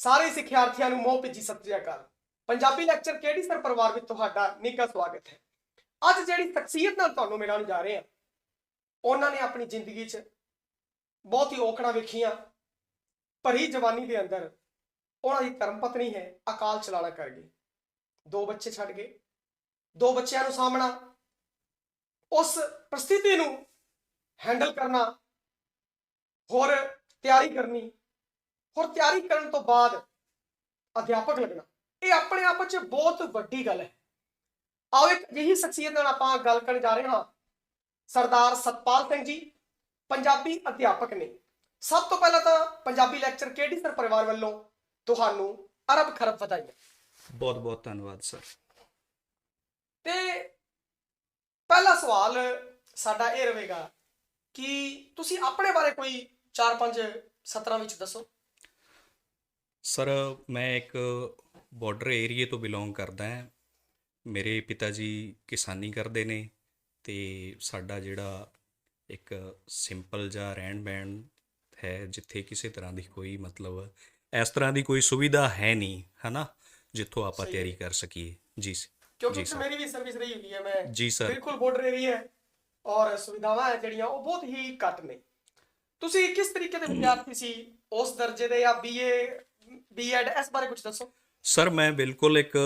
ਸਾਰੇ ਸਿੱਖਿਆਰਥੀਆਂ ਨੂੰ ਮੋਹ ਭਿੱਜੀ, ਸਤਿ ਸ੍ਰੀ ਅਕਾਲ। ਪੰਜਾਬੀ ਲੈਕਚਰ ਕਿਹੜੀ ਸਰ ਪਰਿਵਾਰ ਵਿੱਚ ਤੁਹਾਡਾ ਨਿੱਘਾ ਸਵਾਗਤ ਹੈ? ਅੱਜ ਜਿਹੜੀ ਸ਼ਖਸੀਅਤ ਨਾਲ ਤੁਹਾਨੂੰ ਮਿਲਣ ਜਾ ਰਹੇ ਹਾਂ, ਉਹਨਾਂ ਨੇ ਆਪਣੀ ਜ਼ਿੰਦਗੀ 'ਚ ਬਹੁਤ ਹੀ ਔਕੜਾਂ ਵੇਖੀਆਂ। ਭਰੀ ਜਵਾਨੀ ਦੇ ਅੰਦਰ ਉਹਨਾਂ ਦੀ ਧਰਮ ਪਤਨੀ ਹੈ, ਅਕਾਲ ਚਲਾਣਾ ਕਰ ਗਈ। ਦੋ ਬੱਚੇ ਛੱਡ ਗਏ। ਦੋ ਬੱਚਿਆਂ ਨੂੰ ਸਾਹਮਣਾ ਉਸ ਪ੍ਰਸਥਿਤੀ ਨੂੰ ਹੈਂਡਲ ਕਰਨਾ। ਹੋਰ ਤਿਆਰੀ ਕਰਨੀ। ਹੋਰ ਤਿਆਰੀ ਕਰਨ ਤੋਂ ਬਾਅਦ ਅਧਿਆਪਕ ਲੱਗਣਾ। ਇਹ ਆਪਣੇ ਆਪ ਵਿੱਚ ਬਹੁਤ ਵੱਡੀ ਗੱਲ ਹੈ। ਆਓ ਇੱਕ ਅਜਿਹੀ ਸ਼ਖਸੀਅਤ ਨਾਲ ਆਪਾਂ ਗੱਲ ਕਰਨ ਜਾ ਰਹੇ ਹਾਂ। ਸਰਦਾਰ ਸਤਪਾਲ ਸਿੰਘ ਜੀ ਪੰਜਾਬੀ ਅਧਿਆਪਕ ਨੇ। ਸਭ ਤੋਂ ਪਹਿਲਾਂ ਤਾਂ ਪੰਜਾਬੀ ਲੈਕਚਰ ਕਿਹੜੀ ਸਰ ਪਰਿਵਾਰ ਵੱਲੋਂ ਤੁਹਾਨੂੰ ਅਰਬ ਖਰਬ ਵਧਾਈਆਂ ਬਹੁਤ ਬਹੁਤ ਧੰਨਵਾਦ ਸਰ। ਤੇ ਪਹਿਲਾ ਸਵਾਲ ਸਾਡਾ ਇਹ ਰਹੇਗਾ ਕਿ ਤੁਸੀਂ ਆਪਣੇ ਬਾਰੇ ਕੋਈ 4-5 ਸਤਰਾਂ ਵਿੱਚ ਦੱਸੋ। ਸਰ ਮੈਂ ਇੱਕ ਬਾਰਡਰ ਏਰੀਏ ਤੋਂ ਬਿਲੋਂਗ ਕਰਦਾ ਹਾਂ। ਮੇਰੇ ਪਿਤਾ ਜੀ ਕਿਸਾਨੀ ਕਰਦੇ ਨੇ ਤੇ ਸਾਡਾ ਜਿਹੜਾ ਇੱਕ ਸਿੰਪਲ ਜਿਹਾ ਰਹਿਣ ਬਹਿਣ ਹੈ ਜਿੱਥੇ ਕਿਸੇ ਤਰ੍ਹਾਂ ਦੀ ਕੋਈ ਮਤਲਬ ਇਸ ਤਰ੍ਹਾਂ ਦੀ ਕੋਈ ਸੁਵਿਧਾ ਹੈ ਨਹੀਂ ਹਨਾ? ਜਿੱਥੋਂ ਆਪਾਂ ਤਿਆਰੀ। ਕਰ ਸਕੀਏ। ਜੀ ਕਿਉਂਕਿ ਜੀ। ਮੇਰੀ ਵੀ ਸਰਵਿਸ ਰਹੀ ਹੋਈ ਹੈ ਮੈਂ ਜੀ ਸਰ। ਬਿਲਕੁਲ ਬਾਰਡਰ ਏਰੀਆ ਹੈ ਔਰ ਸੁਵਿਧਾਵਾਂ ਜਿਹੜੀਆਂ ਉਹ ਬਹੁਤ ਹੀ ਘੱਟ ਨੇ। ਤੁਸੀਂ ਕਿਸ ਤਰੀਕੇ ਦੇ ਵਿਦਿਆਰਥੀ ਸੀ? ਉਸ ਦਰਜੇ ਦੇ ਜਾਂ ਬੀਏ ਬੀਐਡ ਇਸ ਬਾਰੇ ਕੁਝ ਦੱਸੋ। ਸਰ ਮੈਂ ਬਿਲਕੁਲ ਇੱਕ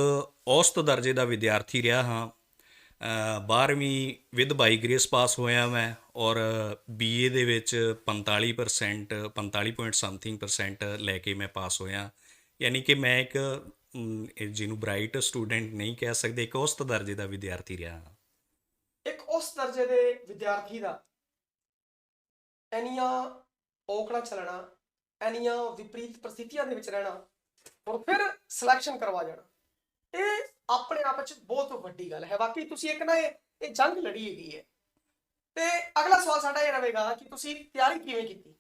ਔਸਤ ਦਰਜੇ ਦਾ ਵਿਦਿਆਰਥੀ ਰਿਹਾ ਹਾਂ। ਅ, 12ਵੀਂ ਵਿਦ ਬਾਈ ਗ੍ਰੇਸ ਪਾਸ ਹੋਇਆ ਮੈਂ ਔਰ ਬੀਏ ਦੇ ਵਿੱਚ 45% 45 ਪੁਆਇੰਟ ਸਮਥਿੰਗ ਪਰਸੈਂਟ ਲੈ ਕੇ ਮੈਂ ਪਾਸ ਹੋਇਆ। ਯਾਨੀ ਕਿ ਮੈਂ ਇੱਕ ਜਿਹਨੂੰ ਬ੍ਰਾਈਟ ਸਟੂਡੈਂਟ ਨਹੀਂ ਕਹਿ ਸਕਦੇ ਇੱਕ ਔਸਤ ਦਰਜੇ ਦਾ ਵਿਦਿਆਰਥੀ ਰਿਹਾ ਹਾਂ। ਇੱਕ ਉਸ ਦਰਜੇ ਦੇ ਵਿਦਿਆਰਥੀ ਦਾ ਐਨੀਆਂ ਔਕੜਾਂ ਚੱਲਣਾ ਐਨੀਆਂ ਵਿਪਰੀਤ ਪ੍ਰਸਥਿਤੀਆਂ ਦੇ ਵਿੱਚ ਰਹਿਣਾ ਔਰ ਫਿਰ ਸਿਲੈਕਸ਼ਨ ਕਰਵਾ ਜਾਣਾ। ਇਹ ਆਪਣੇ ਆਪ ਵਿੱਚ ਬਹੁਤ ਵੱਡੀ ਗੱਲ ਹੈ। ਬਾਕੀ ਤੁਸੀਂ ਇੱਕ ਨਾ ਇਹ ਜੰਗ ਲੜੀ ਹੈਗੀ ਹੈ। ਤੇ ਅਗਲਾ ਸਵਾਲ ਸਾਡਾ ਇਹ ਰਹੇਗਾ ਕਿ ਤੁਸੀਂ ਤਿਆਰੀ ਕਿਵੇਂ ਕੀਤੀ?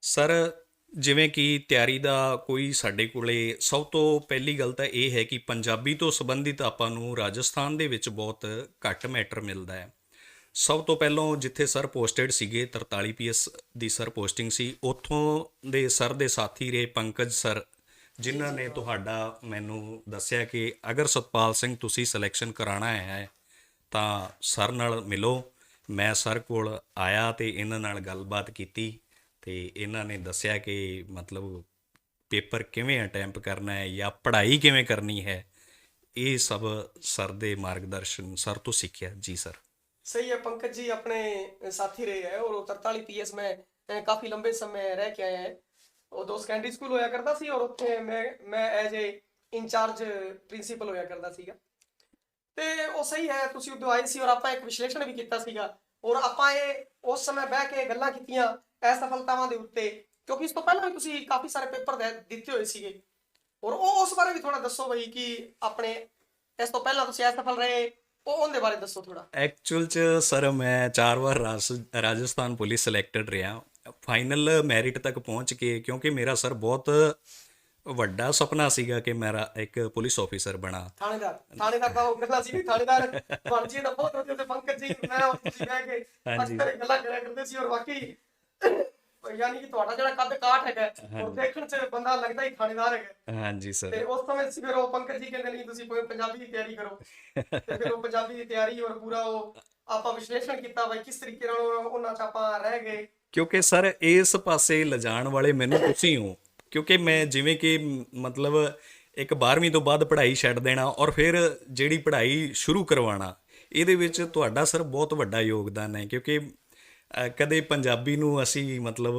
ਸਰ, ਜਿਵੇਂ ਕਿ ਤਿਆਰੀ ਦਾ ਕੋਈ ਸਾਡੇ ਕੋਲੇ ਸਭ ਤੋਂ ਪਹਿਲੀ ਗੱਲ ਤਾਂ ਇਹ ਹੈ ਕਿ ਪੰਜਾਬੀ ਤੋਂ ਸੰਬੰਧਿਤ ਆਪਾਂ ਨੂੰ ਰਾਜਸਥਾਨ ਦੇ ਵਿੱਚ ਬਹੁਤ ਘੱਟ ਮੈਟਰ ਮਿਲਦਾ ਹੈ। ਸਭ ਤੋਂ ਪਹਿਲਾਂ ਜਿੱਥੇ ਸਰ ਪੋਸਟਡ ਸੀਗੇ 43 ਪੀਐਸ ਦੀ ਸਰ ਪੋਸਟਿੰਗ ਸੀ, ਉੱਥੋਂ ਦੇ ਸਰ ਦੇ ਸਾਥੀ ਰਹੇ ਪੰਕਜ ਸਰ, ਜਿਨ੍ਹਾਂ ਨੇ ਤੁਹਾਡਾ ਮੈਨੂੰ ਦੱਸਿਆ ਕਿ ਅਗਰ ਸਤਪਾਲ ਸਿੰਘ ਤੁਸੀਂ ਸਿਲੈਕਸ਼ਨ ਕਰਾਣਾ ਹੈ, ਤਾਂ ਸਰ ਨਾਲ ਮਿਲੋ। ਮੈਂ ਸਰ ਕੋਲ ਆਇਆ ਤੇ ਇਹਨਾਂ ਨਾਲ ਗੱਲਬਾਤ ਕੀਤੀ ਤੇ ਇਹਨਾਂ ਨੇ ਦੱਸਿਆ ਕਿ ਮਤਲਬ ਪੇਪਰ ਕਿਵੇਂ ਅਟੈਂਪ ਕਰਨਾ ਹੈ ਜਾਂ ਪੜ੍ਹਾਈ ਕਿਵੇਂ ਕਰਨੀ ਹੈ, ਇਹ ਸਭ ਸਰ ਦੇ ਮਾਰਗਦਰਸ਼ਨ, ਸਰ ਤੋਂ ਸਿੱਖਿਆ। ਜੀ, ਸਰ। सही है पंकज जी अपने साथी रहे हैं और तरताली पीएस में अ, काफी लंबे समय रह के आए हैं ਉਹ ਦੋ ਸੈਕੰਡਰੀ ਸਕੂਲ ਹੋਇਆ ਕਰਦਾ ਸੀ ਔਰ ਉੱਥੇ ਮੈਂ ਮੈਂ ਐਜ਼ ਏ ਇੰਚਾਰਜ ਪ੍ਰਿੰਸੀਪਲ ਹੋਇਆ ਕਰਦਾ ਸੀਗਾ ਤੇ ਉਹ ਸਹੀ ਹੈ ਤੁਸੀਂ ਉਦੋਂ ਆਏ ਸੀ ਔਰ ਆਪਾਂ ਇੱਕ ਵਿਸ਼ਲੇਸ਼ਣ ਵੀ ਕੀਤਾ ਸੀਗਾ ਔਰ ਆਪਾਂ ਇਹ ਉਸ ਸਮੇਂ ਬਹਿ ਕੇ ਗੱਲਾਂ ਕੀਤੀਆਂ ਅਸਫਲਤਾਵਾਂ ਦੇ ਉੱਤੇ ਕਿਉਂਕਿ ਇਸ ਤੋਂ ਪਹਿਲਾਂ ਵੀ ਤੁਸੀਂ ਕਾਫੀ ਸਾਰੇ ਪੇਪਰ ਦਿੱਤੇ ਹੋਏ ਸੀਗੇ ਔਰ ਉਹ ਉਸ ਬਾਰੇ ਵੀ ਥੋੜਾ ਦੱਸੋ ਬਈ ਕਿ ਆਪਣੇ ਇਸ ਤੋਂ ਪਹਿਲਾਂ ਤੁਸੀਂ ਅਸਫਲ ਰਹੇ ਉਹ ਉਹਦੇ ਬਾਰੇ ਦੱਸੋ ਥੋੜਾ ਐਕਚੁਅਲ ਚ ਸਰ ਮੈਂ ਚਾਰ ਵਾਰ ਰਾਜਸਥਾਨ ਪੁਲਿਸ ਸਿਲੈਕਟਡ ਰਿਹਾ। ਫਾਈਨਲ ਮੈਰਿਟ ਤੱਕ ਪਹੁੰਚ ਕੇ ਕਿਉਂਕਿ ਮੇਰਾ ਸਰ ਬਹੁਤ ਵੱਡਾ ਸੁਪਨਾ ਸੀਗਾ ਕਿ ਮੇਰਾ ਇੱਕ ਪੁਲਿਸ ਆਫੀਸਰ ਬਣਾ। ਥਾਣੇਦਾਰ ਥਾਣੇਦਾਰ ਦਾ ਉਹ ਗੱਲਾਂ ਸੀ ਵੀ ਥਾਣੇਦਾਰ ਬਣ ਜੀ ਦਾ ਬਹੁਤ ਵਧੀਆ ਤੇ ਪੰਕਜ ਜੀ ਮੈਂ ਤੁਸੀਂ ਬਹਿ ਕੇ। ਅਕਸਰ ਇਹ ਗੱਲਾਂ ਕਰਿਆ ਕਰਦੇ ਸੀ ਔਰ ਵਾਕਈ ਯਾਨੀ ਕਿ ਤੁਹਾਡਾ ਜਿਹੜਾ ਕੱਦ ਕਾਠ ਹੈਗਾ ਉਹ ਦੇਖਣ 'ਚ ਬੰਦਾ ਲੱਗਦਾ ਹੀ ਥਾਣੇਦਾਰ ਹੈਗਾ। ਹਾਂਜੀ ਸਰ ਤੇ ਉਸ ਸਮੇਂ ਸੀ ਫਿਰ ਉਹ ਪੰਕਜ ਜੀ ਕਹਿੰਦੇ ਨਹੀਂ ਤੁਸੀਂ ਕੋਈ ਪੰਜਾਬੀ ਦੀ ਤਿਆਰੀ ਕਰੋ। ਤੇ ਫਿਰ ਉਹ ਪੰਜਾਬੀ ਦੀ ਤਿਆਰੀ ਔਰ ਪੂਰਾ ਉਹ ਆਪਾਂ ਵਿਸ਼ਲੇਸ਼ਣ ਕੀਤਾ ਬਈ ਕਿਸ ਤਰੀਕੇ ਨਾਲ ਉਹ- ਉਹਨਾਂ 'ਚ ਆਪਾਂ ਰਹਿ ਗਏ। ਕਿਉਂਕਿ ਸਰ ਇਸ ਪਾਸੇ ਲਿਜਾਣ ਵਾਲੇ ਮੈਨੂੰ ਤੁਸੀਂ ਹੋ। ਕਿਉਂਕਿ ਮੈਂ ਜਿਵੇਂ ਕਿ ਮਤਲਬ ਇੱਕ 12ਵੀਂ ਤੋਂ ਬਾਅਦ ਪੜ੍ਹਾਈ ਛੱਡ ਦੇਣਾ ਔਰ ਫਿਰ ਜਿਹੜੀ ਪੜ੍ਹਾਈ ਸ਼ੁਰੂ ਕਰਵਾਉਣਾ ਇਹਦੇ ਵਿੱਚ ਤੁਹਾਡਾ ਸਰ ਬਹੁਤ ਵੱਡਾ ਯੋਗਦਾਨ ਹੈ। ਕਿਉਂਕਿ ਕਦੇ ਪੰਜਾਬੀ ਨੂੰ ਅਸੀਂ ਮਤਲਬ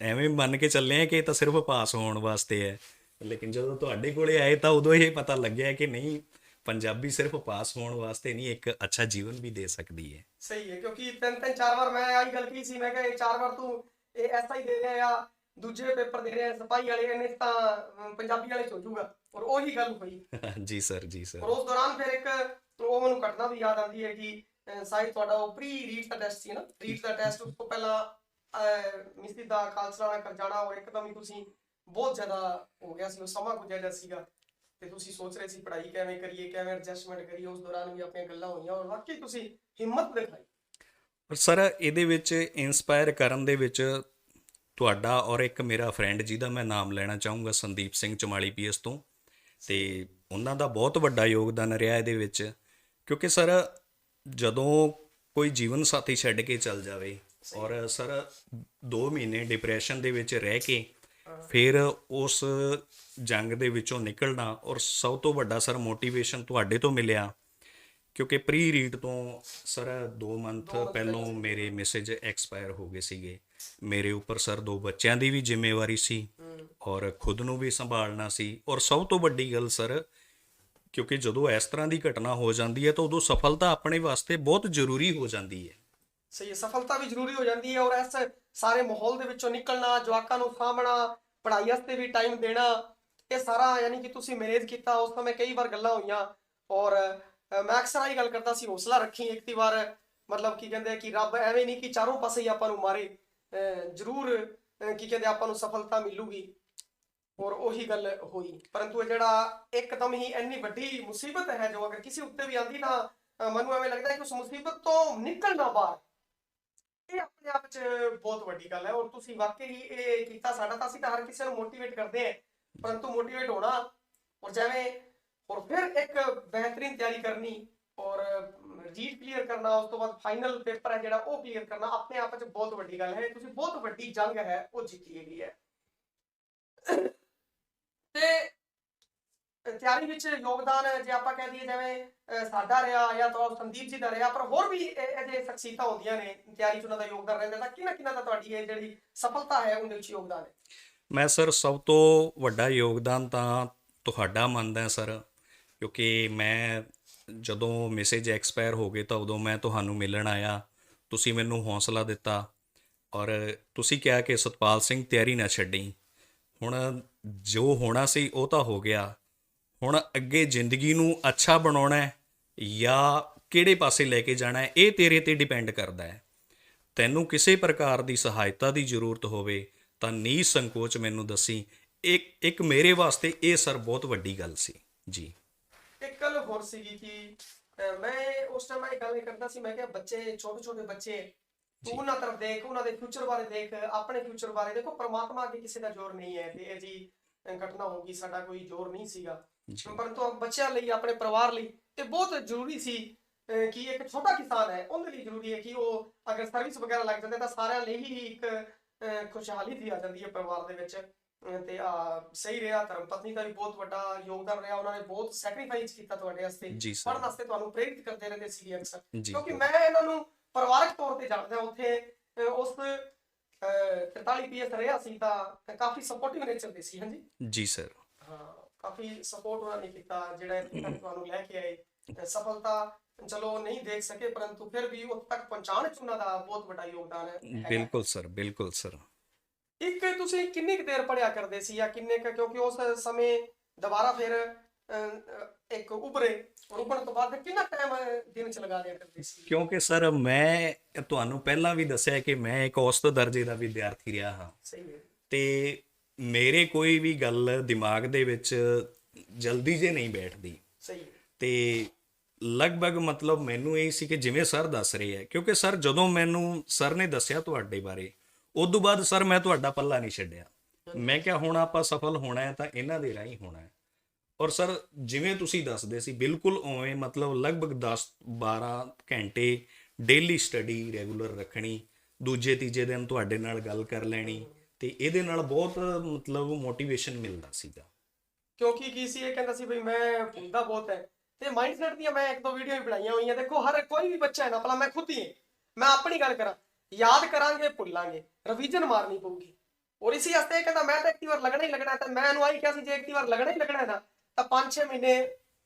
ਐਵੇਂ ਮੰਨ ਕੇ ਚੱਲੇ ਆ ਕਿ ਇਹ ਤਾਂ ਸਿਰਫ ਪਾਸ ਹੋਣ ਵਾਸਤੇ ਹੈ। ਲੇਕਿਨ ਜਦੋਂ ਤੁਹਾਡੇ ਕੋਲੇ ਆਏ ਤਾਂ ਉਦੋਂ ਇਹ ਪਤਾ ਲੱਗਿਆ ਕਿ ਨਹੀਂ ਪੰਜਾਬੀ ਸਿਰਫ ਪਾਸ ਹੋਣ ਵਾਸਤੇ ਨਹੀਂ ਇੱਕ ਅੱਛਾ ਜੀਵਨ ਵੀ ਦੇ ਸਕਦੀ ਹੈ। ਸਹੀ ਹੈ ਕਿਉਂਕਿ ਤਿੰਨ ਤਿੰਨ ਚਾਰ ਵਾਰ ਮੈਂ ਆਹੀ ਗੱਲ ਸੀ ਮੈਂ ਕਿਹਾ ਇਹ ਚਾਰ ਵਾਰ ਤੂੰ ਇਹ ਐਸਆਈ ਦੇ ਰਿਹਾ ਆ ਦੂਜੇ ਪੇਪਰ ਦੇ ਰਿਹਾ ਸਿਪਾਹੀ ਵਾਲੇ ਇਹਨੇ ਤਾਂ ਪੰਜਾਬੀ ਵਾਲੇ ਚ ਹੋ ਜਾਊਗਾ ਔਰ ਉਹੀ ਗੱਲ ਹੋਈ। ਜੀ ਸਰ ਜੀ ਸਰ। ਔਰ ਉਸ ਦੌਰਾਨ ਫਿਰ ਇੱਕ ਉਹ ਮੈਨੂੰ ਘਟਨਾ ਵੀ ਯਾਦ ਆਉਂਦੀ ਹੈ ਕਿ ਸਾਈ ਤੁਹਾਡਾ ਉਹ ਪ੍ਰੀ ਰੀਡ ਦਾ ਟੈਸਟ ਸੀ ਨਾ? ਰੀਡ ਦਾ ਟੈਸਟ ਉਸ ਤੋਂ ਪਹਿਲਾਂ ਮਿਸਤੀ ਦਾ ਖਾਲਸਾ ਕਰ ਜਾਣਾ ਔਰ ਇੱਕਦਮ ਹੀ ਤੁਸੀਂ ਬਹੁਤ ਜ਼ਿਆਦਾ ਹੋ ਗਿਆ ਸੀ ਉਹ ਸਮਾਂ ਗੁਜ਼ਰ ਗਿਆ ਸੀਗਾ। ਤੇ ਤੁਸੀਂ ਸੋਚ ਰਹੇ ਸੀ ਪੜ੍ਹਾਈ ਕਿਵੇਂ ਕਰੀਏ ਕਿਵੇਂ ਐਡਜਸਟਮੈਂਟ ਕਰੀਏ ਉਸ ਦੌਰਾਨ ਵੀ ਆਪਣੀਆਂ ਗੱਲਾਂ ਹੋਈਆਂ ਔਰ ਵਾਕਈ ਤੁਸੀਂ ਹਿੰਮਤ ਦਿਖਾਈ। ਪਰ ਸਰ ਇਹਦੇ ਵਿੱਚ ਇਨਸਪਾਇਰ ਕਰਨ ਦੇ ਵਿੱਚ ਤੁਹਾਡਾ ਔਰ ਇੱਕ ਮੇਰਾ ਫਰੈਂਡ ਜਿਹਦਾ ਮੈਂ ਨਾਮ ਲੈਣਾ ਚਾਹੂੰਗਾ ਸੰਦੀਪ ਸਿੰਘ ਚਮਾਲੀ ਪੀਐਸ ਤੋਂ। ਤੇ ਉਹਨਾਂ ਦਾ ਬਹੁਤ ਵੱਡਾ ਯੋਗਦਾਨ ਰਿਹਾ ਇਹਦੇ ਵਿੱਚ। ਕਿਉਂਕਿ ਸਰ ਜਦੋਂ ਕੋਈ ਜੀਵਨ ਸਾਥੀ ਛੱਡ ਕੇ ਚੱਲ ਜਾਵੇ ਔਰ ਸਰ 2 ਮਹੀਨੇ ਡਿਪਰੈਸ਼ਨ ਦੇ ਵਿੱਚ ਰਹਿ ਕੇ ਫਿਰ ਉਸ ਜੰਗ ਦੇ ਵਿੱਚੋਂ ਨਿਕਲਣਾ ਔਰ ਸਭ ਤੋਂ ਵੱਡਾ ਸਰ ਮੋਟੀਵੇਸ਼ਨ ਤੁਹਾਡੇ ਤੋਂ ਮਿਲਿਆ ਕਿਉਂਕਿ ਪ੍ਰੀ ਰੀਡ ਤੋਂ ਸਰ 2 ਮੰਥ ਪਹਿਲੋਂ ਮੇਰੇ ਮੈਸੇਜ ਐਕਸਪਾਇਰ ਹੋ ਗਏ ਸੀਗੇ। ਮੇਰੇ ਉੱਪਰ ਸਰ ਦੋ ਬੱਚਿਆਂ ਦੀ ਵੀ ਜ਼ਿੰਮੇਵਾਰੀ ਸੀ ਔਰ ਖੁਦ ਨੂੰ ਵੀ ਸੰਭਾਲਣਾ ਸੀ ਔਰ ਸਭ ਤੋਂ ਵੱਡੀ ਗੱਲ ਸਰ ਕਿਉਂਕਿ ਜਦੋਂ ਇਸ ਤਰ੍ਹਾਂ ਦੀ ਘਟਨਾ ਹੋ ਜਾਂਦੀ ਹੈ ਤਾਂ ਉਦੋਂ ਸਫਲਤਾ ਆਪਣੇ ਵਾਸਤੇ ਬਹੁਤ ਜ਼ਰੂਰੀ ਹੋ ਜਾਂਦੀ ਹੈ। ਸਹੀ ਹੈ ਸਫਲਤਾ ਵੀ ਜ਼ਰੂਰੀ ਹੋ ਜਾਂਦੀ ਹੈ ਔਰ ਇਸ ਸਾਰੇ ਮਾਹੌਲ ਦੇ ਵਿੱਚੋਂ ਨਿਕਲਣਾ ਜਵਾਕਾਂ ਨੂੰ ਸਾਂਭਣਾ ਪੜ੍ਹਾਈ ਵਾਸਤੇ ਵੀ ਟਾਈਮ ਦੇਣਾ ਇਹ ਸਾਰਾ ਯਾਨੀ ਕਿ ਤੁਸੀਂ ਮੈਨੇਜ ਕੀਤਾ ਉਸ ਸਮੇਂ ਕਈ ਵਾਰ ਗੱਲਾਂ ਹੋਈਆਂ ਔਰ ਮੈਂ ਅਕਸਰ ਆਹੀ ਗੱਲ ਕਰਦਾ ਸੀ ਹੌਸਲਾ ਰੱਖੀ ਇੱਕ ਦੀ ਵਾਰ ਮਤਲਬ ਕੀ ਕਹਿੰਦੇ ਕਿ ਰੱਬ ਐਵੇਂ ਨਹੀਂ ਕਿ ਚਾਰੋਂ ਪਾਸੇ ਹੀ ਆਪਾਂ ਨੂੰ ਮਾਰੇ ਅ, ਜ਼ਰੂਰ ਕੀ ਕਹਿੰਦੇ ਆਪਾਂ ਨੂੰ ਸਫਲਤਾ ਮਿਲੂਗੀ। ਔਰ ਉਹੀ ਗੱਲ ਹੋਈ। ਪਰੰਤੂ ਇਹ ਜਿਹੜਾ ਇੱਕਦਮ ਹੀ ਇੰਨੀ ਵੱਡੀ ਮੁਸੀਬਤ ਹੈ, ਜੋ ਅਗਰ ਕਿਸੇ ਉੱਤੇ ਵੀ ਆਂਦੀ ਨਾ ਮੈਨੂੰ ਐਵੇਂ ਲੱਗਦਾ ਕਿ ਉਸ ਮੁਸੀਬਤ ਤੋਂ ਨਿਕਲਣਾ ਬਾਹਰ। ਇਹ ਆਪਣੇ ਆਪ 'ਚ ਬਹੁਤ ਵੱਡੀ ਗੱਲ ਹੈ ਔਰ ਤੁਸੀਂ ਵਾਕਈ ਹੀ ਇਹ ਕੀਤਾ ਸਾਡਾ ਤਾਂ ਅਸੀਂ ਤਾਂ ਹਰ ਕਿਸੇ ਨੂੰ ਮੋਟੀਵੇਟ ਕਰਦੇ ਹਾਂ। ਪਰੰਤੂ ਮੋਟੀਵੇਟ ਹੋਣਾ ਔਰ ਜਿਵੇਂ, ਔਰ ਫਿਰ ਇੱਕ ਬਿਹਤਰੀਨ ਤਿਆਰੀ ਕਰਨੀ ਔਰ ਰਜੀਟ ਕਲੀਅਰ ਕਰਨਾ, ਉਸ ਤੋਂ ਬਾਅਦ ਫਾਈਨਲ ਪੇਪਰ ਹੈ ਜਿਹੜਾ ਉਹ ਕਲੀਅਰ ਕਰਨਾ, ਆਪਣੇ ਆਪ 'ਚ ਬਹੁਤ ਵੱਡੀ ਗੱਲ ਹੈ। ਤੁਸੀਂ ਬਹੁਤ ਵੱਡੀ ਜੰਗ ਹੈ, ਉਹ ਜਿੱਤੀ ਹੈਗੀ ਹੈ। ਤੇ ਤਿਆਰੀ ਵਿੱਚ ਯੋਗਦਾਨ, ਜੇ ਆਪਾਂ ਕਹਿ ਦਈਏ ਜਿਵੇਂ ਸਾਡਾ ਰਿਹਾ ਜਾਂ ਤਾਂ ਸੰਦੀਪ ਜੀ ਦਾ ਰਿਹਾ, ਪਰ ਹੋਰ ਵੀ ਇਹਦੇ ਸ਼ਖਸੀਅਤਾਂ ਹੁੰਦੀਆਂ ਨੇ, ਤਿਆਰੀ 'ਚ ਉਹਨਾਂ ਦਾ ਯੋਗਦਾਨ ਰਹਿੰਦਾ, ਤਾਂ ਕਿਹਨਾਂ ਕਿਹਨਾਂ ਦਾ ਤੁਹਾਡੀ ਇਹ ਜਿਹੜੀ ਸਫਲਤਾ ਹੈ, ਉਹਦੇ ਵਿੱਚ ਯੋਗਦਾਨ ਹੈ? ਮੈਂ ਸਰ, ਸਭ ਤੋਂ ਵੱਡਾ ਯੋਗਦਾਨ ਤਾਂ ਤੁਹਾਡਾ ਮੰਨਦਾ ਸਰ, ਕਿਉਂਕਿ ਮੈਂ ਜਦੋਂ ਮੈਸੇਜ ਐਕਸਪਾਇਰ ਹੋ ਗਏ ਤਾਂ ਉਦੋਂ ਮੈਂ ਤੁਹਾਨੂੰ ਮਿਲਣ ਆਇਆ, ਤੁਸੀਂ ਮੈਨੂੰ ਹੌਸਲਾ ਦਿੱਤਾ, ਔਰ ਤੁਸੀਂ ਕਿਹਾ ਕਿ ਸਤਪਾਲ ਸਿੰਘ ਤਿਆਰੀ ਨਾ ਛੱਡੀ। ਹੁਣ ਜੋ ਹੋਣਾ ਸੀ ਉਹ ਤਾਂ ਹੋ ਗਿਆ। ਹੁਣ ਅੱਗੇ ਜ਼ਿੰਦਗੀ ਨੂੰ ਅੱਛਾ ਬਣਾਉਣਾ ਹੈ ਜਾਂ ਕਿਹੜੇ ਪਾਸੇ ਲੈ ਕੇ ਜਾਣਾ ਹੈ, ਇਹ ਤੇਰੇ ਤੇ ਡਿਪੈਂਡ ਕਰਦਾ ਹੈ। ਤੈਨੂੰ ਕਿਸੇ ਪ੍ਰਕਾਰ ਦੀ ਸਹਾਇਤਾ ਦੀ ਜ਼ਰੂਰਤ ਹੋਵੇ ਤਾਂ ਨੀ ਸੰਕੋਚ ਮੈਨੂੰ ਦੱਸੀ। ਇੱਕ ਇੱਕ ਮੇਰੇ ਵਾਸਤੇ ਇਹ ਸਰ ਬਹੁਤ ਵੱਡੀ ਗੱਲ ਸੀ। ਜੀ। ਇੱਕ ਗੱਲ ਹੋਰ ਸੀਗੀ ਕਿ ਮੈਂ ਉਸ ਟਾਈਮ ਇਹ ਗੱਲ ਕਰਦਾ ਸੀ, ਮੈਂ ਕਿਹਾ ਬੱਚੇ ਛੋਟੇ ਛੋਟੇ ਬੱਚੇ ਤੂੰ ਉਹਨਾਂ ਤਰਫ ਦੇਖ ਉਹਨਾਂ ਦੇ ਫਿਊਚਰ ਬਾਰੇ ਦੇਖ ਆਪਣੇ ਫਿਊਚਰ ਬਾਰੇ। ਦੇਖੋ ਪ੍ਰਮਾਤਮਾ ਅੱਗੇ ਕਿਸੇ ਦਾ ਜ਼ੋਰ ਨਹੀਂ ਹੈ ਤੇ ਇਹ ਜੀ ਘਟਨਾ ਹੋ ਗਈ ਸਾਡਾ ਕੋਈ ਜ਼ੋਰ ਨਹੀਂ ਸੀਗਾ। ਪਰੰਤੂ ਬੱਚਿਆਂ ਲਈ ਆਪਣੇ ਪਰਿਵਾਰ ਲਈ ਇਹ ਬਹੁਤ ਜ਼ਰੂਰੀ ਸੀ ਕਿ ਇੱਕ ਛੋਟਾ ਕਿਸਾਨ ਹੈ ਉਹਦੇ ਲਈ ਜ਼ਰੂਰੀ ਹੈ ਕਿ ਉਹ ਅਗਰ ਸਰਵਿਸ ਵਗੈਰਾ ਲੱਗ ਜਾਂਦੇ ਤਾਂ ਸਾਰਿਆਂ ਲਈ ਹੀ ਇੱਕ ਖੁਸ਼ਹਾਲੀ ਦੀ ਆ ਜਾਂਦੀ ਹੈ ਪਰਿਵਾਰ ਦੇ ਵਿੱਚ। ਤੇ ਆ ਸਹੀ ਰਿਹਾ ਧਰਮ ਪਤਨੀ ਦਾ ਵੀ ਬਹੁਤ ਵੱਡਾ ਯੋਗਦਾਨ ਰਿਹਾ ਉਹਨਾਂ ਨੇ ਬਹੁਤ ਸੈਕਰੀਫਾਈਸ ਕੀਤਾ ਤੁਹਾਡੇ ਵਾਸਤੇ। ਸਰ। ਵਾਸਤੇ ਤੁਹਾਨੂੰ ਪ੍ਰੇਰਿਤ ਕਰਦੇ ਰਹਿੰਦੇ ਸੀ ਅਕਸਰ। ਕਿਉਂਕਿ ਮੈਂ ਇਹਨਾਂ ਨੂੰ ਪਰਿਵਾਰਕ ਤੌਰ ਤੇ ਜਾਣਦਾ ਉੱਥੇ ਅਹ ਉਸ ਅਹ 43 ਪੀਐਸ ਰਿਹਾ ਸੀ ਤਾਂ ਕਾਫੀ ਸਪੋਰਟਿਵ ਨੇਚਰ ਦੇ ਸੀ ਹਾਂਜੀ? ਜੀ ਸਰ। ਹਾਂ ਕਾਫੀ ਸਪੋਰਟ ਉਹਨਾਂ ਨੇ ਕੀਤਾ ਜਿਹੜਾ ਤੁਹਾਨੂੰ ਲੈ ਕੇ ਆਏ। ਸਫਲਤਾ ਚਲੋ ਨਹੀਂ ਦੇਖ ਸਕੇ ਪਰੰਤੂ ਫਿਰ ਵੀ ਉੱਥੇ ਤੱਕ ਪਹੁੰਚਾਉਣ ਚ ਉਹਨਾਂ ਦਾ ਬਹੁਤ ਵੱਡਾ ਯੋਗਦਾਨ ਹੈ। ਬਿਲਕੁਲ ਸਰ ਬਿਲਕੁਲ ਸਰ। ਇੱਕ ਤੁਸੀਂ ਕਿੰਨੀ ਕੁ ਦੇਰ ਪੜਿਆ ਕਰਦੇ ਸੀ ਜਾਂ ਕਿੰਨੇ ਕੁ ਕਿਉਂਕਿ ਉਸ ਸਮੇਂ ਦੁਬਾਰਾ ਫਿਰ ਇੱਕ ਉਭਰੇ। ਉਭਰਨ ਤੋਂ ਬਾਅਦ ਕਿੰਨਾ ਟਾਈਮ ਦਿਨ ਚ ਲਗਾ ਦਿਆ ਕਰਦੇ ਸੀ ਕਿਉਂਕਿ ਸਰ ਮੈਂ ਤੁਹਾਨੂੰ ਪਹਿਲਾਂ ਵੀ ਦੱਸਿਆ ਕਿ ਮੈਂ ਇੱਕ ਔਸਤ ਦਰਜੇ ਦਾ ਵਿਦਿਆਰਥੀ ਰਿਹਾ ਹਾਂ। ਸਹੀ ਹੈ। ਤੇ ਮੇਰੇ ਕੋਈ ਵੀ ਗੱਲ ਦਿਮਾਗ ਦੇ ਵਿੱਚ ਜਲਦੀ ਜੇ ਨਹੀਂ ਬੈਠਦੀ। ਸਹੀ ਤੇ ਲਗਭਗ ਮਤਲਬ ਮੈਨੂੰ ਇਹ ਸੀ ਕਿ ਜਿਵੇਂ ਸਰ ਦੱਸ ਰਹੇ ਹੈ ਕਿਉਂਕਿ ਸਰ ਜਦੋਂ ਮੈਨੂੰ ਸਰ ਨੇ ਦੱਸਿਆ ਤੁਹਾਡੇ ਬਾਰੇ ਉਸ ਤੋਂ ਬਾਅਦ ਸਰ ਮੈਂ ਤੁਹਾਡਾ ਪੱਲਾ ਨਹੀਂ ਛੱਡਿਆ। ਮੈਂ ਕਿਹਾ ਹੁਣ ਆਪਾਂ ਸਫਲ ਹੋਣਾ ਹੈ ਤਾਂ ਇਹਨਾਂ ਦੇ ਰਾਹੀਂ ਹੋਣਾ ਹੈ। ਔਰ ਸਰ, ਜਿਵੇਂ ਤੁਸੀਂ ਦੱਸਦੇ ਸੀ, ਬਿਲਕੁਲ ਉਵੇਂ, ਮਤਲਬ ਲਗਭਗ 10 12 ਘੰਟੇ ਡੇਲੀ ਸਟੱਡੀ ਰੈਗੂਲਰ ਰੱਖਣੀ, ਦੂਜੇ ਤੀਜੇ ਦਿਨ ਤੁਹਾਡੇ ਨਾਲ ਗੱਲ ਕਰ ਲੈਣੀ ਤੇ ਇਹਦੇ ਨਾਲ ਬਹੁਤ, ਮਤਲਬ ਮੋਟੀਵੇਸ਼ਨ ਮਿਲਦਾ ਸੀਗਾ। ਕਿਉਂਕਿ ਕੀ ਸੀ, ਇਹ ਕਹਿੰਦਾ ਸੀ ਬਈ ਮੈਂ ਭੁੱਲਦਾ ਬਹੁਤ ਹੈ। ਤੇ ਮਾਈਂਡਸੈਟ ਦੀਆਂ ਮੈਂ ਇੱਕ ਦੋ ਵੀਡੀਓ ਵੀ ਬਣਾਈਆਂ ਹੋਈਆਂ, ਦੇਖੋ ਹਰ ਕੋਈ ਵੀ ਬੱਚਾ ਹੈ ਨਾ, ਭਲਾ ਮੈਂ ਖੁਦ ਹੀ ਮੈਂ ਆਪਣੀ ਗੱਲ ਕਰਾਂ, ਯਾਦ ਕਰਾਂਗੇ, ਭੁੱਲਾਂਗੇ ਰਿਵੀਜ਼ਨ ਮਾਰਨੀ ਪਊਗੀ। ਔਰ ਇਸੇ ਵਾਸਤੇ ਕਹਿੰਦਾ, ਮੈਂ ਤਾਂ ਇੱਕ ਵਾਰ ਲੱਗਣਾ ਹੀ ਲੱਗਣਾ ਤਾਂ ਮੈਂ ਇਹਨੂੰ ਆਹੀ ਕਿਹਾ ਸੀ, ਜੇ ਇੱਕ ਵਾਰ ਲੱਗਣਾ ਹੀ ਲੱਗਣਾ ਹੈ ਨਾ ਤਾਂ 5-6 ਮਹੀਨੇ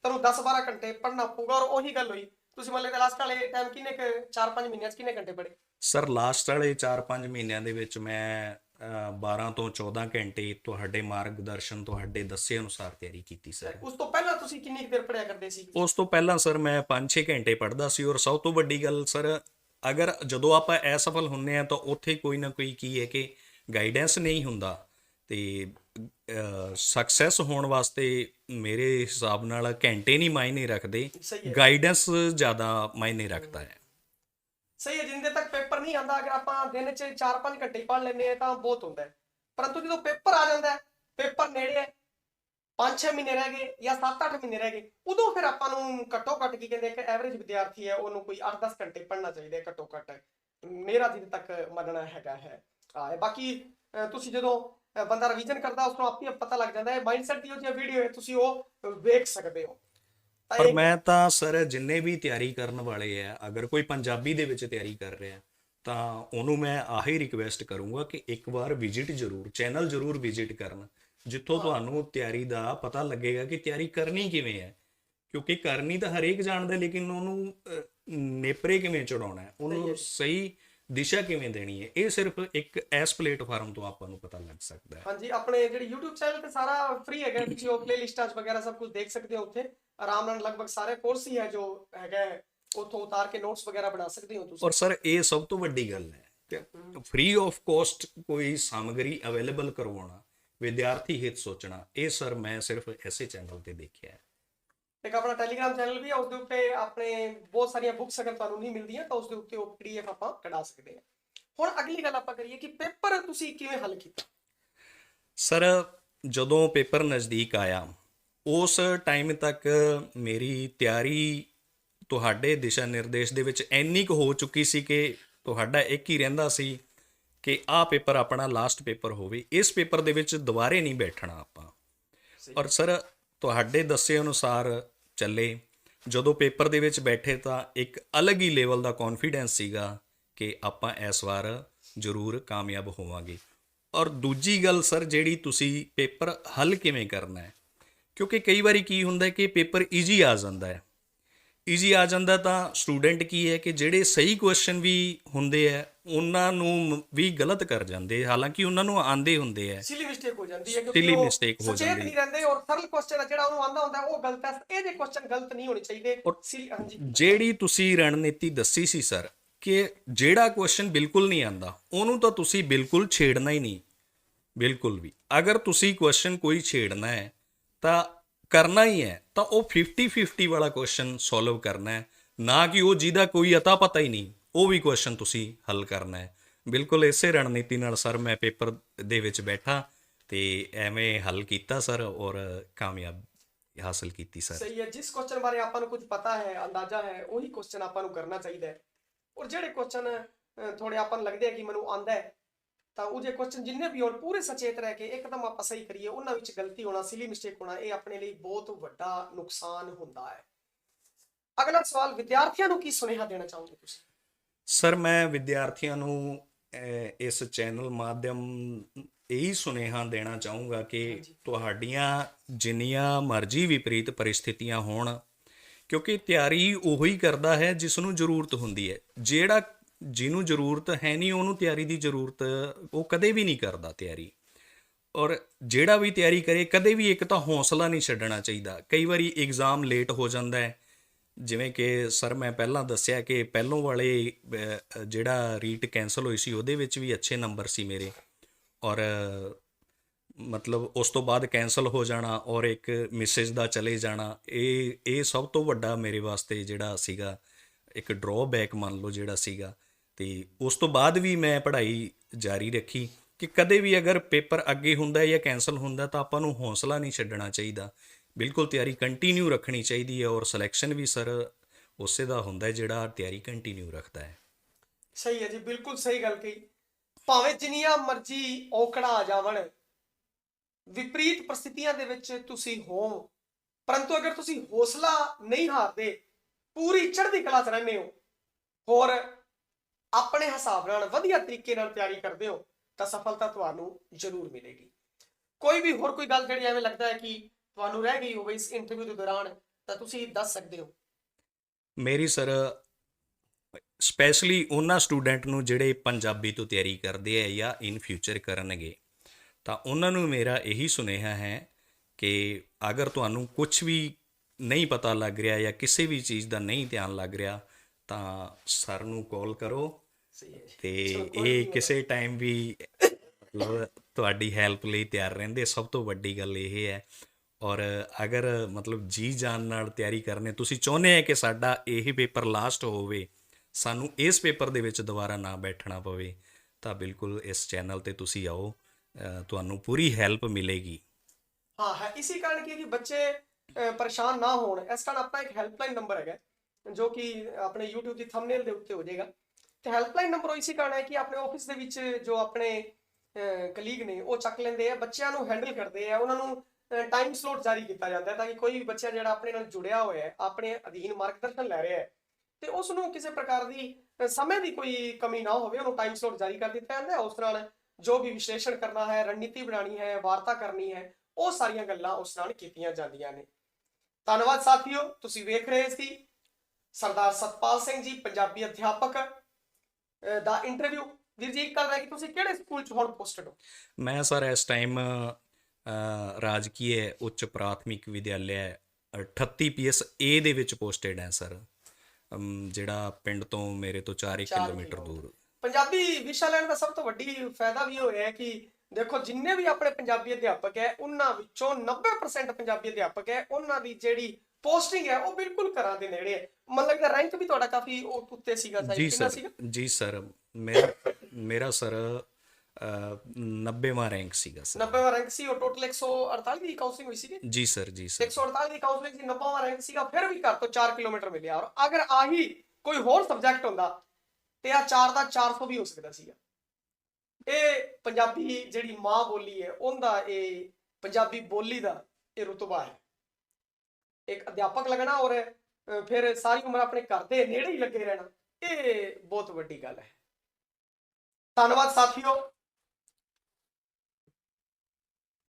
ਤੁਹਾਨੂੰ 10-12 ਘੰਟੇ ਪੜ੍ਹਨਾ ਪਊਗਾ ਔਰ ਉਹੀ ਗੱਲ ਹੋਈ। ਤੁਸੀਂ ਮੰਨ ਲਓ ਲਾਸਟ ਵਾਲੇ ਟਾਈਮ ਕਿੰਨੇ ਕੁ 4-5 ਮਹੀਨਿਆਂ 'ਚ ਕਿੰਨੇ ਘੰਟੇ ਪੜ੍ਹੇ? ਸਰ ਲਾਸਟ ਵਾਲੇ 4-5 ਮਹੀਨਿਆਂ ਦੇ ਵਿੱਚ ਮੈਂ ਅਹ, 12 ਤੋਂ 14 ਘੰਟੇ ਤੁਹਾਡੇ ਮਾਰਗਦਰਸ਼ਨ ਤੁਹਾਡੇ ਦੱਸੇ ਅਨੁਸਾਰ ਤਿਆਰੀ ਕੀਤੀ ਸਰ ਉਸ ਤੋਂ ਪਹਿਲਾਂ ਤੁਸੀਂ ਕਿੰਨੀ ਦੇਰ ਪੜ੍ਹਿਆ ਕਰਦੇ ਸੀ? ਉਸ ਤੋਂ ਪਹਿਲਾਂ ਸਰ ਮੈਂ 5-6 ਘੰਟੇ ਪੜ੍ਹਦਾ ਸੀ ਔਰ ਸਭ ਤੋਂ ਵੱਡੀ ਗੱਲ ਸਰ ਅਗਰ ਜਦੋਂ ਆਪਾਂ ਅਸਫਲ ਹੁੰਨੇ ਆ ਤਾਂ ਉੱਥੇ ਕੋਈ ਨਾ ਕੋਈ ਕੀ ਹੈ ਕਿ ਗਾਈਡੈਂਸ ਨਹੀਂ ਹੁੰਦਾ। ਤੇ ਸਕਸੈਸ ਹੋਣ ਵਾਸਤੇ ਮੇਰੇ ਹਿਸਾਬ ਨਾਲ ਘੰਟੇ ਨਹੀਂ ਮਾਇਨੇ ਰੱਖਦੇ ਗਾਈਡੈਂਸ ਜ਼ਿਆਦਾ ਮਾਇਨੇ ਰੱਖਦਾ ਹੈ। ਸਹੀ ਹੈ ਜਿੰਦੇ ਤੱਕ ਪੇਪਰ ਨਹੀਂ ਆਂਦਾ ਅਗਰ ਆਪਾਂ ਦਿਨ 'ਚ 4-5 ਘੰਟੇ ਪੜ੍ਹ ਲੈਂਦੇ ਆ ਤਾਂ ਬਹੁਤ ਹੁੰਦਾ ਹੈ। ਪਰੰਤੂ ਜਦੋਂ ਪੇਪਰ ਆ ਜਾਂਦਾ ਹੈ ਪੇਪਰ ਨੇੜੇ ਹੈ 5-6 ਮਹੀਨੇ ਰਹਿ ਗਏ ਜਾਂ 7-8 ਮਹੀਨੇ ਰਹਿ ਗਏ ਉਦੋਂ ਫਿਰ ਆਪਾਂ ਨੂੰ ਘੱਟੋ ਘੱਟ ਕੀ ਕਹਿੰਦੇ ਇੱਕ ਐਵਰੇਜ ਵਿਦਿਆਰਥੀ ਹੈ ਉਹਨੂੰ ਕੋਈ 8-10 ਘੰਟੇ ਪੜ੍ਹਨਾ ਚਾਹੀਦਾ ਹੈ ਘੱਟੋ ਘੱਟ। ਮੇਰਾ ਜਿੱਦ ਤੱਕ ਮੰਨਣਾ ਹੈਗਾ ਹੈ। ਆ ਬਾਕੀ ਤੁਸੀਂ ਜਦੋਂ ਬੰਦਾ ਰਿਵੀਜ਼ਨ ਕਰਦਾ ਉਸ ਨੂੰ ਆਪੇ ਪਤਾ ਲੱਗ ਜਾਂਦਾ ਹੈ ਮਾਈਂਡਸੈਟ ਦੀ ਉਹ ਜਿਹੀ ਵੀਡੀਓ ਹੈ ਤੁਸੀਂ ਉਹ ਵੇਖ ਸਕਦੇ ਹੋ। ਪਰ ਮੈਂ ਤਾਂ ਸਰ ਜਿੰਨੇ ਵੀ ਤਿਆਰੀ ਕਰਨ ਵਾਲੇ ਆ ਅਗਰ ਕੋਈ ਪੰਜਾਬੀ ਦੇ ਵਿੱਚ ਤਿਆਰੀ ਕਰ ਰਿਹਾ ਤਾਂ ਉਹਨੂੰ ਮੈਂ ਆਹੀ ਰਿਕਵੈਸਟ ਕਰੂੰਗਾ ਕਿ ਇੱਕ ਵਾਰ ਵਿਜ਼ਿਟ ਜ਼ਰੂਰ ਚੈਨਲ ਜ਼ਰੂਰ ਵਿਜ਼ਿਟ ਕਰਨ ਜਿੱਥੋਂ ਤੁਹਾਨੂੰ ਤਿਆਰੀ ਦਾ ਪਤਾ ਲੱਗੇਗਾ ਕਿ ਤਿਆਰੀ ਕਰਨੀ ਕਿਵੇਂ ਹੈ। ਕਿਉਂਕਿ ਕਰਨੀ ਤਾਂ ਹਰੇਕ ਜਾਣਦਾ ਲੇਕਿਨ ਉਹਨੂੰ ਨੇਪਰੇ ਕਿਵੇਂ ਚੜਾਉਣਾ ਹੈ ਉਹਨੂੰ ਸਹੀ ਦਿਸ਼ਾ ਕਿਵੇਂ ਦੇਣੀ ਹੈ? ਇਹ ਸਿਰਫ ਇੱਕ ਐਸ ਪਲੇਟਫਾਰਮ ਤੋਂ ਆਪਾਂ ਨੂੰ ਪਤਾ ਲੱਗ ਸਕਦਾ ਹੈ। ਹਾਂਜੀ ਆਪਣੇ ਜਿਹੜੀ YouTube ਚੈਨਲ ਤੇ ਸਾਰਾ ਫ੍ਰੀ ਹੈਗਾ ਤੁਸੀਂ ਉਹ ਪਲੇਲਿਸਟਾਂ 'ਚ ਵਗੈਰਾ ਸਭ ਕੁਝ ਦੇਖ ਸਕਦੇ ਹੋ ਉੱਥੇ। ਆਰਾਮ ਨਾਲ ਲਗਭਗ ਸਾਰੇ ਕੋਰਸ ਹੀ ਹੈ ਜੋ ਹੈਗਾ ਹੈ, ਉੱਥੋਂ ਉਤਾਰ ਕੇ ਨੋਟਸ ਵਗੈਰਾ ਬਣਾ ਸਕਦੇ ਹੋ ਤੁਸੀਂ। ਔਰ ਸਰ ਇਹ ਸਭ ਤੋਂ ਵੱਡੀ ਗੱਲ ਹੈ ਫ੍ਰੀ ਆਫ ਕੋਸਟ ਕੋਈ ਸਾਮਗਰੀ ਅਵੇਲੇਬਲ ਕਰਵਾਉਣਾ ਵਿਦਿਆਰਥੀ ਹਿੱਤ ਸੋਚਣਾ ਇਹ ਸਰ ਮੈਂ ਸਿਰਫ ਐਸੇ ਚੈਨਲ ਤੇ ਦੇਖਿਆ ਹੈ। ਇੱਕ ਆਪਣਾ ਟੈਲੀਗ੍ਰਾਮ ਚੈਨਲ ਵੀ ਹੈ ਉਸ ਦੇ ਉੱਤੇ ਆਪਣੇ ਬਹੁਤ ਸਾਰੀਆਂ ਬੁੱਕਸ ਅਗਰ ਤੁਹਾਨੂੰ ਨਹੀਂ ਮਿਲਦੀਆਂ ਤਾਂ ਉਸ ਦੇ ਉੱਤੇ ਉਹ ਪੀਡੀਐਫ ਆਪਾਂ ਕਢਾ ਸਕਦੇ ਹਾਂ। ਹੁਣ ਅਗਲੀ ਗੱਲ ਆਪਾਂ ਕਰੀਏ ਕਿ ਪੇਪਰ ਤੁਸੀਂ ਕਿਵੇਂ ਹੱਲ ਕੀਤਾ? ਸਰ ਜਦੋਂ ਪੇਪਰ ਨਜ਼ਦੀਕ ਆਇਆ ਉਸ ਟਾਈਮ ਤੱਕ ਮੇਰੀ ਤਿਆਰੀ ਤੁਹਾਡੇ ਦਿਸ਼ਾ ਨਿਰਦੇਸ਼ ਦੇ ਵਿੱਚ ਇੰਨੀ ਕੁ ਹੋ ਚੁੱਕੀ ਸੀ ਕਿ ਤੁਹਾਡਾ ਇੱਕ ਹੀ ਰਹਿੰਦਾ ਸੀ ਕਿ ਆਹ ਪੇਪਰ ਆਪਣਾ ਲਾਸਟ ਪੇਪਰ ਹੋਵੇ। ਇਸ ਪੇਪਰ ਦੇ ਵਿੱਚ ਦੁਬਾਰੇ ਨਹੀਂ ਬੈਠਣਾ ਆਪਾਂ। ਔਰ ਸਰ ਤੁਹਾਡੇ ਦੱਸੇ ਅਨੁਸਾਰ ਚੱਲੇ। ਜਦੋਂ ਪੇਪਰ ਦੇ ਵਿੱਚ ਬੈਠੇ ਤਾਂ ਇੱਕ ਅਲੱਗ ਹੀ ਲੈਵਲ ਦਾ ਕੌਨਫੀਡੈਂਸ ਸੀਗਾ ਕਿ ਆਪਾਂ ਇਸ ਵਾਰ ਜ਼ਰੂਰ ਕਾਮਯਾਬ ਹੋਵਾਂਗੇ। ਔਰ ਦੂਜੀ ਗੱਲ ਸਰ, ਜਿਹੜੀ ਤੁਸੀਂ ਪੇਪਰ ਹੱਲ ਕਿਵੇਂ ਕਰਨਾ ਹੈ? ਕਿਉਂਕਿ ਕਈ ਵਾਰੀ ਕੀ ਹੁੰਦਾ ਹੈ ਕਿ ਪੇਪਰ ਈਜ਼ੀ ਆ ਜਾਂਦਾ ਹੈ। ਈਜ਼ੀ ਆ ਜਾਂਦਾ ਤਾਂ ਸਟੂਡੈਂਟ ਕੀ ਹੈ ਕਿ ਜਿਹੜੇ ਸਹੀ ਕੁਐਸਚਨ ਵੀ ਹੁੰਦੇ ਆ ਉਹਨਾਂ ਨੂੰ ਵੀ ਗਲਤ ਕਰ ਜਾਂਦੇ ਹਾਲਾਂਕਿ ਉਹਨਾਂ ਨੂੰ ਆਂਦੇ ਹੁੰਦੇ ਆ। ਸਿਲੀ ਮਿਸਟੇਕ ਹੋ ਜਾਂਦੀ ਹੈ ਉਹ mistake ਹੋ ਜਾਂਦੀ ਨਹੀਂ ਰਹਿੰਦੇ ਔਰ ਸਰਲ ਕੁਐਸਚਨ ਜਿਹੜਾ ਉਹਨੂੰ ਆਂਦਾ ਹੁੰਦਾ ਉਹ ਗਲਤ ਹੈ। ਇਹਦੇ ਕੁਐਸਚਨ ਗਲਤ ਨਹੀਂ ਹੋਣੇ ਚਾਹੀਦੇ ਹਾਂਜੀ। ਜਿਹੜੀ ਤੁਸੀਂ ਰਣਨੀਤੀ ਦੱਸੀ ਸੀ ਸਰ ਕਿ ਜਿਹੜਾ ਕੁਐਸਚਨ ਬਿਲਕੁਲ ਨਹੀਂ ਆਂਦਾ ਉਹਨੂੰ ਤਾਂ ਤੁਸੀਂ ਬਿਲਕੁਲ ਛੇੜਨਾ ਹੀ ਨਹੀਂ। ਬਿਲਕੁਲ ਵੀ। ਅਗਰ ਤੁਸੀਂ ਕੁਐਸਚਨ ਕੋਈ ਛੇੜਨਾ ਹੈ ਤਾਂ ਕਰਨਾ ਹੀ ਹੈ। ਤਾਂ ਉਹ 50-50 ਵਾਲਾ ਕੁਐਸਚਨ ਸੋਲਵ ਕਰਨਾ ਹੈ। ਨਾ ਕਿ ਉਹ ਜਿਹਦਾ ਕੋਈ ਅਤਾ ਪਤਾ ਹੀ ਨਹੀਂ। ਉਹ ਵੀ ਕੁਐਸਚਨ ਤੁਸੀਂ ਹੱਲ ਕਰਨਾ ਹੈ। ਬਿਲਕੁਲ ਇਸੇ ਰਣਨੀਤੀ ਨਾਲ ਸਰ ਮੈਂ ਪੇਪਰ ਦੇ ਵਿੱਚ ਬੈਠਾ ਤੇ ਐਵੇਂ ਹੱਲ ਕੀਤਾ ਸਰ ਔਰ ਕਾਮਯਾਬ ਹਾਸਲ ਕੀਤੀ ਸਰ। ਸਹੀ ਹੈ, ਜਿਸ ਕੁਐਸਚਨ ਬਾਰੇ ਆਪਾਂ ਨੂੰ ਕੁਝ ਪਤਾ ਹੈ, ਅੰਦਾਜ਼ਾ ਹੈ, ਉਹੀ ਕੁਐਸਚਨ ਆਪਾਂ ਨੂੰ ਕਰਨਾ ਚਾਹੀਦਾ ਹੈ। ਔਰ ਜਿਹੜੇ ਕੁਐਸਚਨ ਥੋੜੇ ਆਪਾਂ ਨੂੰ ਲੱਗਦੇ ਆ ਕਿ ਮੈਨੂੰ ਆਂਦਾ ਹੈ, ਤਾਂ ਉਹ ਕੁਐਸਚਨ ਜਿੰਨੇ ਵੀ ਹੋਣ ਪੂਰੇ ਸੁਚੇਤ ਰਹਿ ਕੇ ਇੱਕਦਮ ਆਪਾਂ ਸਹੀ ਕਰੀਏ, ਉਹਨਾਂ ਵਿੱਚ ਗਲਤੀ ਹੋਣਾ ਸਿਲੀ ਮਿਸਟੇਕ ਹੋਣਾ, ਇਹ ਆਪਣੇ ਲਈ ਬਹੁਤ ਵੱਡਾ ਨੁਕਸਾਨ ਹੁੰਦਾ ਹੈ। ਅਗਲਾ ਸਵਾਲ, ਵਿਦਿਆਰਥੀਆਂ ਨੂੰ ਕੀ ਸੁਨੇਹਾ ਦੇਣਾ ਚਾਹੋਗੇ ਤੁਸੀਂ? ਸਰ ਮੈਂ ਵਿਦਿਆਰਥੀਆਂ ਨੂੰ ਇਸ ਚੈਨਲ ਮਾਧਿਅਮ ਇਹੀ ਸੁਨੇਹਾ ਦੇਣਾ ਚਾਹੂੰਗਾ ਕਿ। ਤੁਹਾਡੀਆਂ ਜਿੰਨੀਆਂ ਮਰਜ਼ੀ ਵਿਪਰੀਤ ਪਰਿਸਥਿਤੀਆਂ ਹੋਣ ਕਿਉਂਕਿ ਤਿਆਰੀ ਉਹੀ ਕਰਦਾ ਹੈ ਜਿਸ ਨੂੰ ਜ਼ਰੂਰਤ ਹੁੰਦੀ ਹੈ। ਜਿਹੜਾ ਜਿਹਨੂੰ ਜ਼ਰੂਰਤ ਹੈ ਨਹੀਂ ਉਹਨੂੰ ਤਿਆਰੀ ਦੀ ਜ਼ਰੂਰਤ ਉਹ ਕਦੇ ਵੀ ਨਹੀਂ ਕਰਦਾ ਤਿਆਰੀ। ਔਰ ਜਿਹੜਾ ਵੀ ਤਿਆਰੀ ਕਰੇ ਕਦੇ ਵੀ ਇੱਕ ਤਾਂ ਹੌਸਲਾ ਨਹੀਂ ਛੱਡਣਾ ਚਾਹੀਦਾ। ਕਈ ਵਾਰੀ ਐਗਜ਼ਾਮ ਲੇਟ ਹੋ ਜਾਂਦਾ ਹੈ ਜਿਵੇਂ ਕਿ ਸਰ ਮੈਂ ਪਹਿਲਾਂ ਦੱਸਿਆ ਕਿ ਪਹਿਲੋਂ ਵਾਲੇ ਜਿਹੜਾ ਰੀਟ ਕੈਨਸਲ ਹੋਈ ਸੀ, ਉਹਦੇ ਵਿੱਚ ਵੀ ਅੱਛੇ ਨੰਬਰ ਸੀ ਮੇਰੇ। ਔਰ, ਮਤਲਬ ਉਸ ਤੋਂ ਬਾਅਦ ਕੈਨਸਲ ਹੋ ਜਾਣਾ ਔਰ ਇੱਕ ਮੈਸੇਜ ਦਾ ਚਲੇ ਜਾਣਾ, ਇਹ ਇਹ ਸਭ ਤੋਂ ਵੱਡਾ ਮੇਰੇ ਵਾਸਤੇ ਜਿਹੜਾ ਸੀਗਾ, ਇੱਕ ਡਰਾਬੈਕ ਮੰਨ ਲਓ ਜਿਹੜਾ ਸੀਗਾ। ਤੇ ਉਸ ਤੋਂ ਬਾਅਦ ਵੀ ਮੈਂ ਪੜ੍ਹਾਈ ਜਾਰੀ ਰੱਖੀ ਕਿ ਕਦੇ ਵੀ ਅਗਰ ਪੇਪਰ ਅੱਗੇ ਹੁੰਦਾ ਜਾਂ ਕੈਨਸਲ ਹੁੰਦਾ ਤਾਂ ਆਪਾਂ ਨੂੰ ਹੌਸਲਾ ਨਹੀਂ ਛੱਡਣਾ ਚਾਹੀਦਾ। ਬਿਲਕੁਲ ਤਿਆਰੀ ਕੰਟੀਨਿਊ ਰੱਖਣੀ ਚਾਹੀਦੀ ਹੈ ਔਰ ਸਿਲੈਕਸ਼ਨ ਵੀ ਸਰ ਉਸੇ ਦਾ ਹੁੰਦਾ ਜਿਹੜਾ ਤਿਆਰੀ ਕੰਟੀਨਿਊ ਰੱਖਦਾ ਹੈ। ਸਹੀ ਹੈ ਜੀ, ਬਿਲਕੁਲ ਸਹੀ ਗੱਲ ਕਹੀ। ਭਾਵੇਂ ਜਿੰਨੀਆਂ ਮਰਜ਼ੀ ਔਕੜਾਂ ਆ ਜਾਵਣ, ਵਿਪਰੀਤ ਪ੍ਰਸਥਿਤੀਆਂ ਦੇ ਵਿੱਚ ਤੁਸੀਂ ਹੋ, ਪਰੰਤੂ ਅਗਰ ਤੁਸੀਂ ਹੌਸਲਾ ਨਹੀਂ ਹਾਰਦੇ, ਪੂਰੀ ਚੜ੍ਹਦੀ ਕਲਾ 'ਚ ਰਹਿੰਦੇ ਹੋ, ਹੋਰ ਆਪਣੇ ਹਿਸਾਬ ਨਾਲ ਵਧੀਆ ਤਰੀਕੇ ਨਾਲ ਤਿਆਰੀ ਕਰਦੇ ਹੋ, ਤਾਂ ਸਫਲਤਾ ਤੁਹਾਨੂੰ ਜ਼ਰੂਰ ਮਿਲੇਗੀ। ਕੋਈ ਵੀ ਹੋਰ ਕੋਈ ਗੱਲ ਜਿਹੜੀ ਐਵੇਂ ਲੱਗਦਾ ਹੈ ਕਿ ਤੁਹਾਨੂੰ ਰਹਿ ਗਈ ਹੋਵੇ ਇਸ ਇੰਟਰਵਿਊ ਦੇ ਦੌਰਾਨ ਤਾਂ ਤੁਸੀਂ ਦੱਸ ਸਕਦੇ ਹੋ। ਮੇਰੀ ਸਰ ਸਪੈਸ਼ਲੀ ਉਹਨਾਂ ਸਟੂਡੈਂਟ ਨੂੰ ਜਿਹੜੇ ਪੰਜਾਬੀ ਤੋਂ ਤਿਆਰੀ ਕਰਦੇ ਆ ਜਾਂ ਇਨ ਫਿਊਚਰ ਕਰਨਗੇ ਤਾਂ ਉਹਨਾਂ ਨੂੰ ਮੇਰਾ ਇਹੀ ਸੁਨੇਹਾ ਹੈ ਕਿ ਅਗਰ ਤੁਹਾਨੂੰ ਕੁਝ ਵੀ ਨਹੀਂ ਪਤਾ ਲੱਗ ਰਿਹਾ ਜਾਂ ਕਿਸੇ ਵੀ ਚੀਜ਼ ਦਾ ਨਹੀਂ ਧਿਆਨ ਲੱਗ ਰਿਹਾ ਤਾਂ ਸਰ ਨੂੰ ਕਾਲ ਕਰੋ ਤੇ ਇਹ ਕਿਸੇ ਟਾਈਮ ਵੀ ਮਤਲਬ ਤੁਹਾਡੀ ਹੈਲਪ ਲਈ ਤਿਆਰ ਰਹਿੰਦੇ। ਸਭ ਤੋਂ ਵੱਡੀ ਗੱਲ ਇਹ ਹੈ ਔਰ ਅਗਰ ਮਤਲਬ ਜੀ ਜਾਨ ਨਾਲ ਤਿਆਰੀ ਕਰਨੇ, ਤੁਸੀਂ ਚਾਹੁੰਦੇ ਆ ਕਿ ਸਾਡਾ ਇਹ ਪੇਪਰ ਲਾਸਟ ਹੋਵੇ, ਸਾਨੂੰ ਇਸ ਪੇਪਰ ਦੇ ਵਿੱਚ ਦੁਬਾਰਾ ਨਾ ਬੈਠਣਾ ਪਵੇ, ਤਾਂ ਬਿਲਕੁਲ ਇਸ ਚੈਨਲ ਤੇ ਤੁਸੀਂ ਆਓ ਤੁਹਾਨੂੰ ਪੂਰੀ ਹੈਲਪ ਮਿਲੇਗੀ। ਹਾਂ, ਹੈ, ਇਸੇ ਕਾਰਨ ਕਿ ਬੱਚੇ ਪਰੇਸ਼ਾਨ ਨਾ ਹੋਣ। ਇਸ ਕਾਰਨ ਆਪਣਾ ਇੱਕ ਹੈਲਪਲਾਈਨ ਨੰਬਰ ਹੈਗਾ, ਜੋ ਕਿ ਆਪਣੇ YouTube ਦੀ ਥੰਬਨੇਲ ਦੇ ਉੱਤੇ ਹੋ ਜਾਏਗਾ। ਤੇ ਹੈਲਪਲਾਈਨ ਨੰਬਰ ਇਸੇ ਕਾਰਨ ਹੈ ਕਿ ਆਪਣੇ ਆਫਿਸ ਦੇ ਵਿੱਚ ਜੋ ਆਪਣੇ ਕਲੀਗ ਨੇ, ਉਹ ਚੱਕ ਲੈਂਦੇ ਆ, ਬੱਚਿਆਂ ਨੂੰ ਹੈਂਡਲ ਕਰਦੇ ਆ, ਉਹਨਾਂ ਨੂੰ ਟਾਈਮ ਸਲੋਟ ਜਾਰੀ ਕੀਤਾ ਜਾਂਦਾ ਹੈ ਤਾਂ ਕਿ ਕੋਈ ਵੀ ਬੱਚਾ ਜਿਹੜਾ ਆਪਣੇ ਨਾਲ ਜੁੜਿਆ ਹੋਇਆ ਹੈ, ਆਪਣੇ ਅਧੀਨ ਮਾਰਗਦਰਸ਼ਨ ਲੈ ਰਿਹਾ ਹੈ, ਤੇ ਉਸ ਨੂੰ ਕਿਸੇ ਪ੍ਰਕਾਰ ਦੀ ਸਮੇਂ ਦੀ ਕੋਈ ਕਮੀ ਨਾ ਹੋਵੇ, ਉਹਨੂੰ ਟਾਈਮ ਸਲੋਟ ਜਾਰੀ ਕਰ ਦਿੱਤਾ ਜਾਂਦਾ ਹੈ। ਉਸ ਨਾਲ ਜੋ ਵੀ ਵਿਸ਼ਲੇਸ਼ਣ ਕਰਨਾ ਹੈ, ਰਣਨੀਤੀ ਬਣਾਉਣੀ ਹੈ, ਵਾਰਤਾ ਕਰਨੀ ਹੈ, ਉਹ ਸਾਰੀਆਂ ਗੱਲਾਂ ਉਸ ਨਾਲ ਕੀਤੀਆਂ ਜਾਂਦੀਆਂ ਨੇ। ਧੰਨਵਾਦ ਸਾਥੀਓ, ਤੁਸੀਂ ਵੇਖ ਰਹੇ ਸੀ ਸਰਦਾਰ ਸਤਪਾਲ ਸਿੰਘ ਜੀ, ਪੰਜਾਬੀ ਅਧਿਆਪਕ। ਦਾ ਇੰਟਰਵਿਊ ਵੀਰ ਜੀ, ਇੱਕ ਗੱਲ ਹੈ ਕਿ ਤੁਸੀਂ ਕਿਹੜੇ ਸਕੂਲ 'ਚ ਹੁਣ ਪੋਸਟਡ ਹੋ? ਮੈਂ ਸਰ ਇਸ ਟਾਈਮ ਰਾਜਕੀय ਉੱਚ ਪ੍ਰਾਥਮਿਕ ਵਿਦਿਆਲਿਆ 38 ਪੀਐਸ ਏ ਦੇ ਵਿੱਚ ਪੋਸਟਡ ਹੈ ਸਰ। ਜਿਹੜਾ ਪਿੰਡ ਤੋਂ ਮੇਰੇ ਤੋਂ 4 ਚਾਰ ਕਿਲੋਮੀਟਰ। ਦੂਰ। ਪੰਜਾਬੀ ਵਿਸ਼ਾ ਲੈਣ ਦਾ ਸਭ ਤੋਂ ਵੱਡੀ ਫਾਇਦਾ ਵੀ ਹੋਇਆ ਹੈ ਕਿ ਦੇਖੋ ਜਿੰਨੇ ਵੀ ਆਪਣੇ ਪੰਜਾਬੀ ਅਧਿਆਪਕ ਹੈ ਉਹਨਾਂ ਵਿੱਚੋਂ 90% ਪੰਜਾਬੀ ਅਧਿਆਪਕ ਹੈ ਉਹਨਾਂ ਦੀ ਜਿਹੜੀ ਪੋਸਟਿੰਗ ਹੈ ਉਹ ਬਿਲਕੁਲ ਘਰਾਂ ਦੇ ਨੇੜੇ ਹੈ। ਮਤਲਬ ਕਿ ਰੈਂਕ ਵੀ ਤੁਹਾਡਾ ਕਾਫੀ ਉੱਤੇ ਸੀਗਾ ਕਿੰਨਾ ਸਰ ਸੀਗਾ? ਜੀ ਸਰ ਮੇਰਾ ਮੇਰਾ ਸਰ 90ਵਾਂ ਰੈਂਕ ਸੀਗਾ ਸਰ 90ਵਾਂ ਰੈਂਕ ਸੀ ਉਹ ਟੋਟਲ 148 ਦੀ ਕਾਉਂਸਲਿੰਗ ਹੋਈ ਸੀਗੀ? ਜੀ ਸਰ ਜੀ ਸਰ 148 ਦੀ ਕਾਉਂਸਲਿੰਗ ਸੀ 90ਵਾਂ ਰੈਂਕ ਸੀਗਾ ਫਿਰ ਵੀ ਘਰ ਤੋਂ 4 ਕਿਲੋਮੀਟਰ ਮਿਲਿਆ। ਔਰ ਅਗਰ ਆਹੀ ਕੋਈ ਹੋਰ ਸਬਜੈਕਟ ਹੁੰਦਾ ਤੇ ਆ 4 ਦਾ 400 ਵੀ ਹੋ ਸਕਦਾ ਸੀਗਾ। ਇਹ ਪੰਜਾਬੀ ਜਿਹੜੀ ਮਾਂ ਬੋਲੀ ਹੈ ਉਹਦਾ ਇਹ ਪੰਜਾਬੀ ਬੋਲੀ ਦਾ ਇਹ ਰੁਤਬਾ ਹੈ। ਇੱਕ ਅਧਿਆਪਕ ਲੱਗਣਾ ਔਰ ਫਿਰ ਸਾਰੀ ਉਮਰ ਆਪਣੇ ਘਰ ਦੇ ਨੇੜੇ ਹੀ ਲੱਗੇ ਰਹਿਣਾ ਇਹ ਬਹੁਤ ਵੱਡੀ ਗੱਲ ਹੈ। ਧੰਨਵਾਦ ਸਾਥੀਓ।